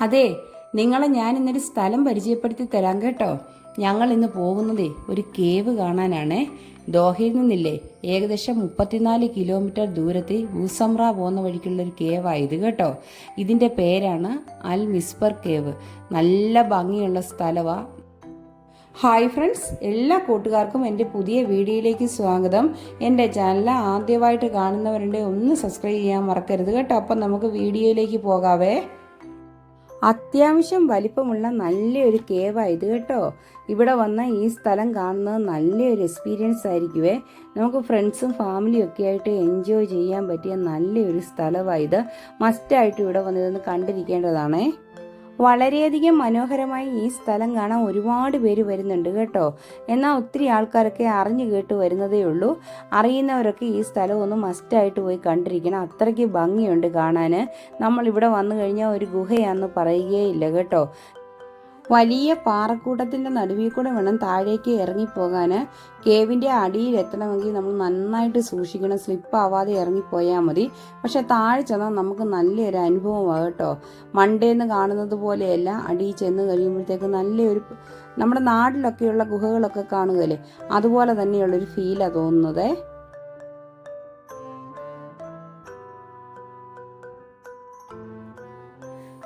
അതെ നിങ്ങളെ ഞാൻ ഇന്നൊരു സ്ഥലം പരിചയപ്പെടുത്തി തരാം കേട്ടോ. ഞങ്ങൾ ഇന്ന് പോകുന്നതേ ഒരു കേവ് കാണാനാണേ. ദോഹയിൽ നിന്നില്ലേ ഏകദേശം മുപ്പത്തിനാല് കിലോമീറ്റർ ദൂരത്തിൽ ഊസമ്ര പോകുന്ന വഴിക്കുള്ള ഒരു കേവായത് കേട്ടോ. ഇതിന്റെ പേരാണ് അൽ മിസ്ബർ കേവ്. നല്ല ഭംഗിയുള്ള സ്ഥലമാണ് ഹായ് ഫ്രണ്ട്സ് എല്ലാ കൂട്ടുകാർക്കും എന്റെ പുതിയ വീഡിയോയിലേക്ക് സ്വാഗതം. എന്റെ ചാനൽ ആദ്യമായിട്ട് കാണുന്നവരുണ്ടെങ്കിൽ ഒന്ന് സബ്സ്ക്രൈബ് ചെയ്യാൻ മറക്കരുത് കേട്ടോ. അപ്പം നമുക്ക് വീഡിയോയിലേക്ക് പോകാവേ. അത്യാവശ്യം വലിപ്പമുള്ള നല്ലൊരു കേവാണ് ഇത് കേട്ടോ. ഇവിടെ വന്ന ഈ സ്ഥലം കാണുന്നത് നല്ലൊരു എക്സ്പീരിയൻസ് ആയിരിക്കുവേ. നമുക്ക് ഫ്രണ്ട്സും ഫാമിലിയും ഒക്കെ ആയിട്ട് എൻജോയ് ചെയ്യാൻ പറ്റിയ നല്ലൊരു സ്ഥലമാണ് ഇത്. മസ്റ്റായിട്ട് ഇവിടെ വന്നിതൊന്ന് കണ്ടിരിക്കേണ്ടതാണേ. വളരെയധികം മനോഹരമായി ഈ സ്ഥലം കാണാൻ ഒരുപാട് പേര് വരുന്നുണ്ട് കേട്ടോ. എന്നാൽ ഒത്തിരി ആൾക്കാരൊക്കെ അറിഞ്ഞു കേട്ട് വരുന്നതേ ഉള്ളൂ. അറിയുന്നവരൊക്കെ ഈ സ്ഥലം ഒന്ന് മസ്റ്റായിട്ട് പോയി കണ്ടിരിക്കണം. അത്രയ്ക്ക് ഭംഗിയുണ്ട് കാണാൻ നമ്മൾ ഇവിടെ വന്നു കഴിഞ്ഞാൽ ഒരു ഗുഹയാണെന്ന് പറയുകയില്ല കേട്ടോ. വലിയ പാറക്കൂട്ടത്തിന്റെ നടുവിൽ കൂടെ വേണം താഴേക്ക് ഇറങ്ങിപ്പോകാൻ. കേവിന്റെ അടിയിൽ എത്തണമെങ്കിൽ നമ്മൾ നന്നായിട്ട് സൂക്ഷിക്കണം. സ്ലിപ്പ് ആവാതെ ഇറങ്ങിപ്പോയാൽ മതി. പക്ഷെ താഴെ ചെന്നാൽ നമുക്ക് നല്ലൊരു അനുഭവമാണ് കേട്ടോ. മണ്ടേന്ന് കാണുന്നത് പോലെയല്ല. അടിയിൽ ചെന്ന് കഴിയുമ്പോഴത്തേക്ക് നല്ലൊരു നമ്മുടെ നാട്ടിലൊക്കെയുള്ള ഗുഹകളൊക്കെ കാണുകയല്ലേ? അതുപോലെ തന്നെയുള്ളൊരു ഫീലാണ് തോന്നുന്നത്.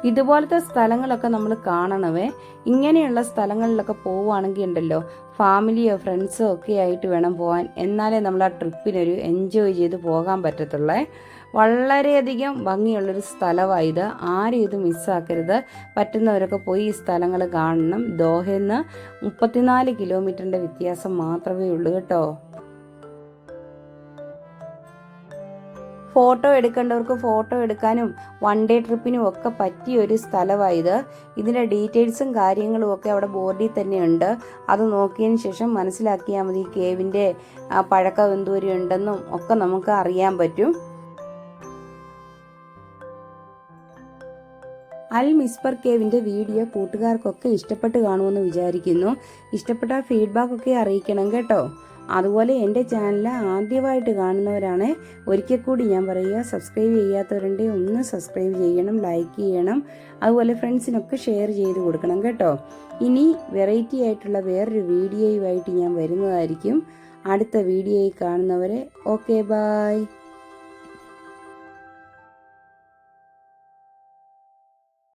ഇതുപോലത്തെ സ്ഥലങ്ങളൊക്കെ നമ്മൾ കാണണവേ. ഇങ്ങനെയുള്ള സ്ഥലങ്ങളിലൊക്കെ പോവുകയാണെങ്കിൽ ഉണ്ടല്ലോ. ഫാമിലിയോ ഫ്രണ്ട്സോ ഒക്കെ ആയിട്ട് വേണം പോകാൻ എന്നാലേ നമ്മൾ ആ ട്രിപ്പിനൊരു എൻജോയ് ചെയ്ത് പോകാൻ പറ്റത്തുള്ളേ. വളരെയധികം ഭംഗിയുള്ളൊരു സ്ഥലമാണ് ഇത്. ആരും ഇത് മിസ്സാക്കരുത്. പറ്റുന്നവരൊക്കെ പോയി ഈ സ്ഥലങ്ങൾ കാണണം. ദോഹയിൽ നിന്ന് മുപ്പത്തിനാല് കിലോമീറ്ററിന്റെ വ്യത്യാസം മാത്രമേ ഉള്ളൂ കേട്ടോ. ഫോട്ടോ എടുക്കേണ്ടവർക്ക് ഫോട്ടോ എടുക്കാനും വൺ ഡേ ട്രിപ്പിനും ഒക്കെ പറ്റിയ ഒരു സ്ഥലമായത് ഇത്. ഇതിന്റെ ഡീറ്റെയിൽസും കാര്യങ്ങളും ഒക്കെ അവിടെ ബോർഡിൽ തന്നെയുണ്ട് അത് നോക്കിയതിന് ശേഷം മനസ്സിലാക്കിയാൽ മതി കേവിന്റെ പഴക്കം എന്തോരം ഉണ്ടെന്നും ഒക്കെ നമുക്ക് അറിയാൻ പറ്റും. അൽ മിസ്പർ കേവിന്റെ വീഡിയോ കൂട്ടുകാർക്കൊക്കെ ഇഷ്ടപ്പെട്ട് കാണുമെന്ന് വിചാരിക്കുന്നു. ഇഷ്ടപ്പെട്ട ഫീഡ്ബാക്ക് ഒക്കെ അറിയിക്കണം കേട്ടോ. അതുപോലെ എന്റെ ചാനൽ ആദ്യമായിട്ട് കാണുന്നവരാണ് ഒരിക്കൽ കൂടി ഞാൻ പറയുക സബ്സ്ക്രൈബ് ചെയ്യാത്തവരുണ്ടെ ഒന്ന് സബ്സ്ക്രൈബ് ചെയ്യണം ലൈക്ക് ചെയ്യണം അതുപോലെ ഫ്രണ്ട്സിനൊക്കെ ഷെയർ ചെയ്ത് കൊടുക്കണം കേട്ടോ. ഇനി വെറൈറ്റി ആയിട്ടുള്ള വേറൊരു വീഡിയോയുമായിട്ട് ഞാൻ വരുന്നതായിരിക്കും. അടുത്ത വീഡിയോയിൽ കാണുന്നവരെ ഓക്കെ ബായ്